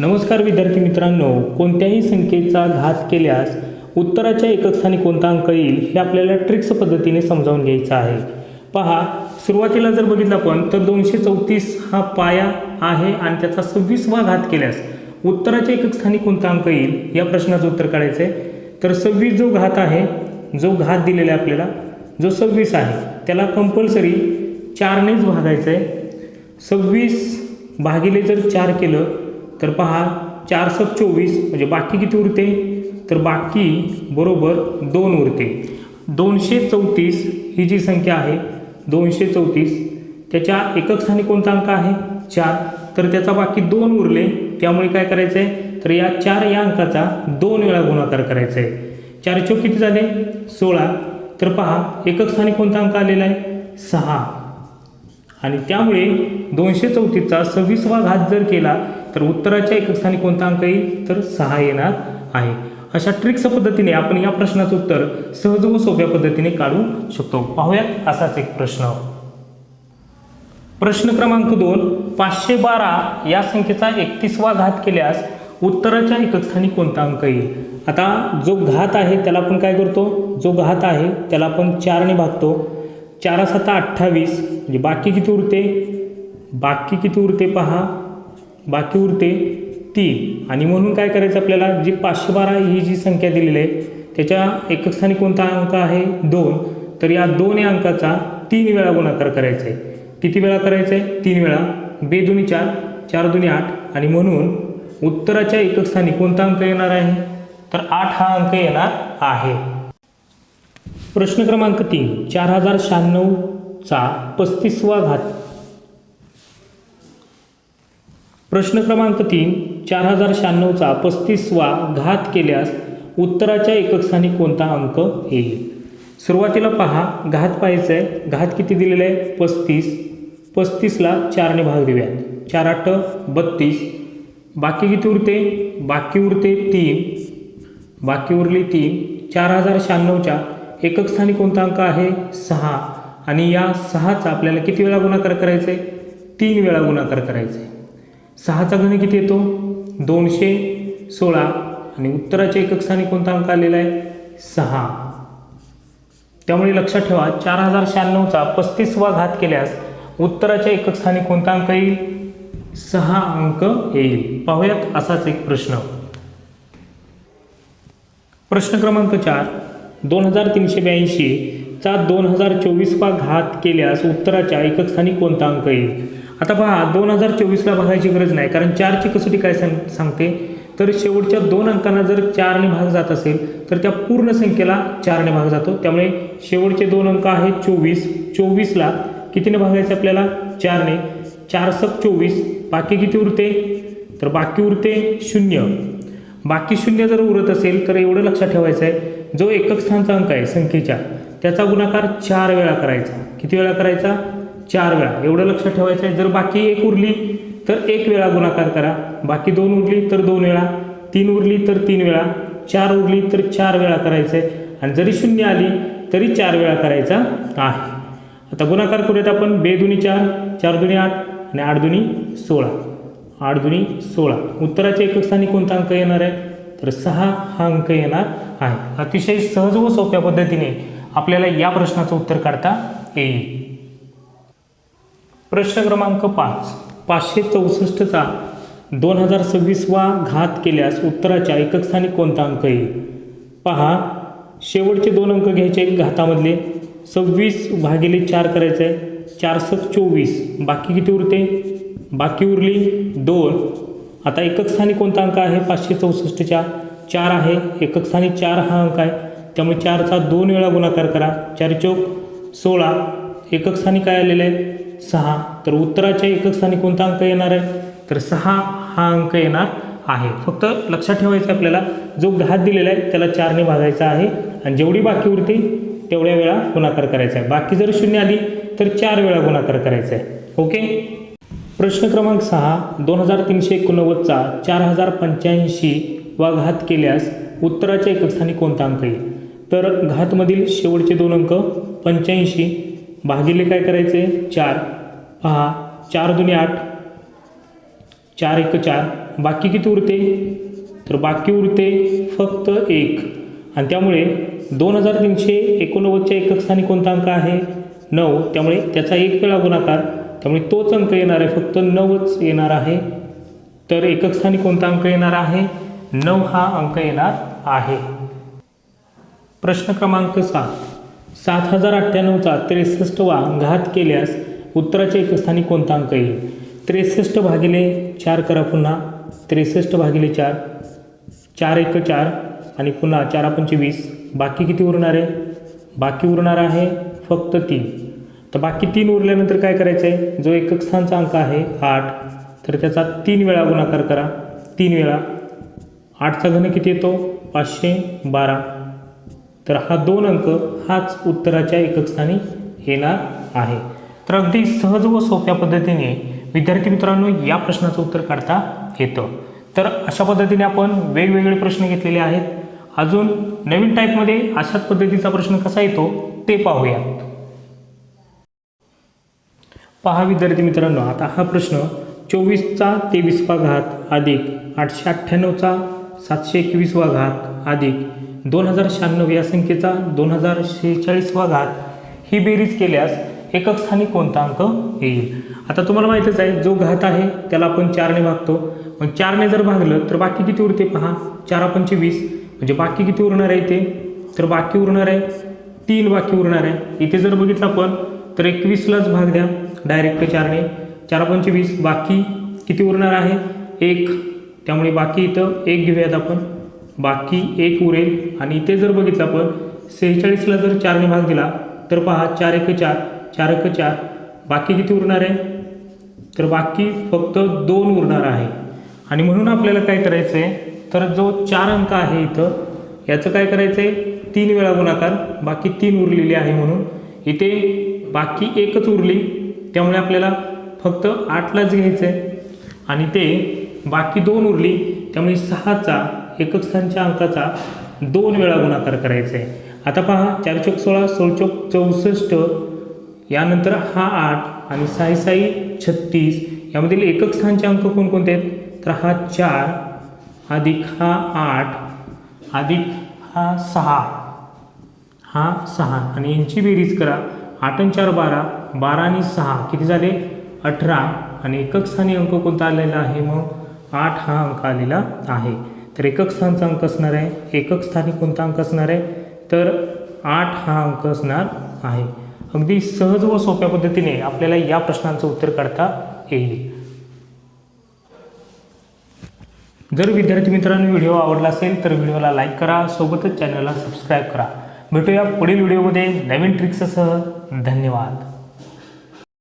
नमस्कार विद्यार्थी मित्रांनो कोणत्याही संख्येचा घात केल्यास उत्तराच्या एकक स्थानी कोणता अंक येईल हे आपल्याला ट्रिक्स पद्धतीने समजावून घ्यायचं आहे. पहा सुरुवातीला जर बघितलं आपण तर दोनशे चौतीस हा पाया आहे आणि त्याचा सव्वीसवा घात केल्यास उत्तराच्या एकक स्थानी कोणता अंक येईल? या प्रश्नाचं उत्तर काढायचं आहे तर सव्वीस जो घात आहे जो घात दिलेला आहे आपल्याला जो सव्वीस आहे त्याला कंपल्सरी चारनेच भागायचं आहे सव्वीस भागिले जर चार केलं तर पहा चार सक चोवीस म्हणजे बाकी किती उरते? तर बाकी बरोबर दोन उरते. दोनशे चौतीस ही जी संख्या आहे दोनशे चौतीस त्याच्या एकक स्थानी कोणता अंक आहे? चार. तर त्याचा बाकी दोन उरले त्यामुळे काय करायचं आहे तर या चार या अंकाचा दोन वेळा गुणाकार करायचा आहे चार चौक किती झाले? सोळा. तर पहा एकक स्थानी कोणता अंक आलेला आहे? सहा. आणि त्यामुळे दोनशे चौतीसचा सव्वीसवा घात जर केला तर उत्तराच्या एकक स्थानी कोणता अंक येईल? तर सहा येणार आहे. अशा ट्रिक्स पद्धतीने आपण या प्रश्नाचं उत्तर सहज व सोप्या पद्धतीने काढू शकतो. पाहूयात असाच एक प्रश्न. प्रश्न क्रमांक दोन पाचशे बारा या संख्येचा एकतीसवा घात केल्यास उत्तराच्या एकक स्थानी कोणता अंक येईल? आता जो घात आहे त्याला आपण काय करतो? जो घात आहे त्याला आपण चारने भागतो. चारा सता अठ्ठावीस म्हणजे बाकी किती उरते? बाकी किती उरते पहा? बाकी उरते तीन. आणि म्हणून काय करायचं आपल्याला? जी पाचशे बारा ही जी संख्या दिलेली आहे त्याच्या एकस्थानी कोणता अंक आहे? दोन. तर या दोन या अंकाचा तीन वेळा गुणाकार करायचा आहे किती वेळा करायचं आहे तीन वेळा. बे दुनी चार चार दुनी आठ. आणि म्हणून उत्तराच्या एकस्थानी कोणता अंक येणार आहे? तर आठ हा अंक येणार आहे. प्रश्न क्रमांक तीन. चार हजार शहाण्णवचा पस्तीसवा घात. प्रश्न क्रमांक तीन चार हजार शहाण्णवचा पस्तीसवा घात केल्यास उत्तराच्या एककस्थानी कोणता अंक येईल? सुरुवातीला पहा घात पाहायचं आहे घात किती दिलेला आहे? पस्तीस. पस्तीसला चारने भाग देऊयात. चार आठ बत्तीस. बाकी किती उरते? बाकी उरते तीन. बाकी उरली तीन. चार हजार शहाण्णवच्या एकक स्थानी कोणता अंक आहे? सहा. आणि या सहाचा आपल्याला किती वेळा गुणाकार करायचा आहे तीन वेळा गुणाकार करायचा आहे सहाचा घन किती येतो? दोनशे सोळा. आणि उत्तराच्या एकक स्थानी कोणता अंक आलेला आहे? सहा. त्यामुळे लक्षात ठेवा चार हजार शहाण्णवचा पस्तीसवा घात केल्यास उत्तराच्या एकक स्थानी कोणता अंक येईल? सहा अंक येईल. पाहूयात असाच एक प्रश्न. प्रश्न क्रमांक चार. दोन हजार तीनशे ब्याऐंशीचा दोन हजार चोवीसवा घात केल्यास उत्तराच्या एकक स्थानी कोणता अंक येईल? आता पहा दोन हजार चोवीसला बघायची गरज नाही कारण चारची कसोटी काय सांग सांगते? तर शेवटच्या दोन अंकांना जर चारने भाग जात असेल तर त्या पूर्ण संख्येला चारने भाग जातो. त्यामुळे शेवटचे दोन अंक आहेत चोवीस. चोवीसला कितीने भागायचे आपल्याला? चारने. चार सक चोवीस. बाकी किती उरते? तर बाकी उरते शून्य. बाकी शून्य जर उरत असेल तर एवढं लक्षात ठेवायचं आहे जो एकक स्थानचा अंक आहे संख्येच्या त्याचा गुणाकार चार वेळा करायचा. किती वेळा करायचा? चार वेळा. एवढं लक्षात ठेवायचं आहे. जर बाकी एक उरली तर एक वेळा गुणाकार करा. बाकी दोन उरली तर दोन वेळा. तीन उरली तर तीन वेळा. चार उरली तर चार वेळा करायचं आहे आणि जरी शून्य आली तरी चार वेळा करायचा आहे. आता गुणाकार करूयात आपण. बेदुनी चार चार दुनी आठ आणि आठ दुनी सोळा. आठ दुनी सोळा. उत्तराच्या एकक स्थानी कोणता अंक येणार आहे? तर सहा हा अंक येणार आहे. अतिशय सहज व सोप्या पद्धतीने आपल्याला या प्रश्नाचं उत्तर काढता येईल. प्रश्न क्रमांक पाच पाचशे चौसष्टचा दोन हजार सव्वीसवा घात केल्यास उत्तराच्या एकक स्थानी कोणता अंक येईल? पहा शेवटचे दोन अंक घ्यायचे घातामधले. सव्वीस भागिले चार करायचं आहे चार सक चोवीस. बाकी किती उरते? बाकी उरली दोन. आता एकक स्थानी कोणता अंक आहे? पाचशे चौसष्टच्या चार आहे. एकक स्थानी चार हा अंक आहे. त्यामुळे चारचा दोन वेळा गुणाकार करा. चार चौक सोळा. एकक स्थानी काय आलेलं आहे सहा. तर उत्तराच्या एकक स्थानी कोणता अंक येणार आहे? तर सहा हा अंक येणार आहे. फक्त लक्षात ठेवायचं आपल्याला जो घात दिलेला आहे त्याला चारने भागायचा आहे. आणि जेवढी बाकी उरते तेवढ्या वेळा गुणाकार करायचा आहे. बाकी जर शून्य आली तर चार वेळा गुणाकार करायचा आहे. ओके? प्रश्न क्रमांक सहा दोन हजार तीनशे एकोणनव्वदचा चार हजार पंच्याऐंशी वा घात केल्यास उत्तराच्या एकक स्थानी कोणता अंक येईल? तर घातमधील शेवटचे दोन अंक पंच्याऐंशी भागिले काय करायचे? चार. पहा चार दुनी आठ. चार एक चार. बाकी किती उरते? तर बाकी उरते फक्त एक. आणि त्यामुळे दोन हजार तीनशे एकोणनव्वदच्या एकक स्थानी कोणता अंक आहे? नऊ. त्यामुळे त्याचा एक वेळा गुणाकार. त्यामुळे तोच अंक येणार आहे. फक्त नऊच येणार आहे. तर एकक स्थानी कोणता अंक येणार आहे? नऊ हा अंक येणार आहे. प्रश्न क्रमांक सात सात हजार अठ्ठ्याण्णवचा त्रेसष्टवा घात केल्यास उत्तराच्या एकस्थानी कोणता अंक येईल? त्रेसष्ट भागिले चार करा पुन्हा. त्रेसष्ट भागिले चार. चार एक चार. आणि पुन्हा चार पंचवीस बाकी किती उरणार आहे? बाकी उरणार आहे फक्त तीन. तर बाकी तीन उरल्यानंतर काय करायचं आहे जो एकक स्थानचा अंक आहे आठ तर त्याचा तीन वेळा गुणाकार करा. तीन वेळा. आठचा घन किती येतो? पाचशे बारा. तर हा दोन अंक हाच उत्तराच्या एकक स्थानी येणार आहे. तर अगदी सहज व सोप्या पद्धतीने विद्यार्थी मित्रांनो या प्रश्नाचं उत्तर काढता येतं. तर अशा पद्धतीने आपण वेगवेगळे प्रश्न घेतलेले आहेत. अजून नवीन टाईपमध्ये अशाच पद्धतीचा प्रश्न कसा येतो ते पाहूयात पहा विद्यार्थी मित्रांनो आता हा प्रश्न चोवीसचा तेवीसवा घात अधिक आठशे अठ्ठ्याण्णवचा सातशे एकवीसवा घात अधिक दोन हजार शहाण्णव या संख्येचा दोन हजार शेहेचाळीसवा घात ही बेरीज केल्यास एकक स्थानी कोणता अंक येईल? आता तुम्हाला माहीतच आहे जो घात आहे त्याला आपण चारने भागतो. मग चारने जर भागलं तर बाकी किती उरते पहा? चार पंचे वीस म्हणजे बाकी किती उरणार आहे इथे? तर बाकी उरणार आहे तीन बाकी उरणार आहे. इथे जर बघितलं आपण तर एकवीसलाच भाग द्या डायरेक्ट चारने. चार पंचे वीस बाकी किती उरणार आहे? एक. त्यामुळे बाकी इथं एक घेऊयात आपण. बाकी एक उरेल. आणि इथे जर बघितलं आपण सेहेचाळीसला जर चारने भाग दिला तर पहा चार एक चार चार एक चार. बाकी किती उरणार आहे? तर बाकी फक्त दोन उरणार आहे. आणि म्हणून आपल्याला काय करायचं आहे तर जो चार अंक आहे इथं याचं काय करायचं आहे तीन वेळा गुणाकार बाकी तीन उरलेली आहे म्हणून. इथे बाकी एकच उरली त्यामुळे आपल्याला फक्त आठलाच घ्यायचं आहे आणि ते बाकी दोन उरली त्यामुळे सहाचा एकक स्थानच्या अंकाचा दोन वेळा गुणाकार करायचा. आहे आता पहा चार चौक सोळा सोळ चौक चौसष्ट यानंतर हा आठ आणि साई साई छत्तीस यामधील एकक स्थानचे अंक कोणकोणते आहेत? तर हा चार अधिक हा आठ अधिक हा सहा हा सहा. आणि यांची बेरीज करा. आठ आणि चार बारा बारा आणि सहा. किती झाले? अठरा. आणि एकक स्थानी अंक कोणता आलेला आहे? मग आठ हा अंक आलेला आहे. तर एकक स्थानचा अंक असणार आहे. एकक स्थानी कोणता अंक असणार आहे? तर आठ हा अंक असणार आहे. अगदी सहज व सोप्या पद्धतीने आपल्याला या प्रश्नांचं उत्तर काढता येईल. जर विद्यार्थी मित्रांनो व्हिडिओ आवडला असेल तर व्हिडिओला लाईक करा सोबतच चॅनलला सबस्क्राईब करा. भेटूया पुढील व्हिडिओमध्ये नवीन ट्रिक्ससह धन्यवाद.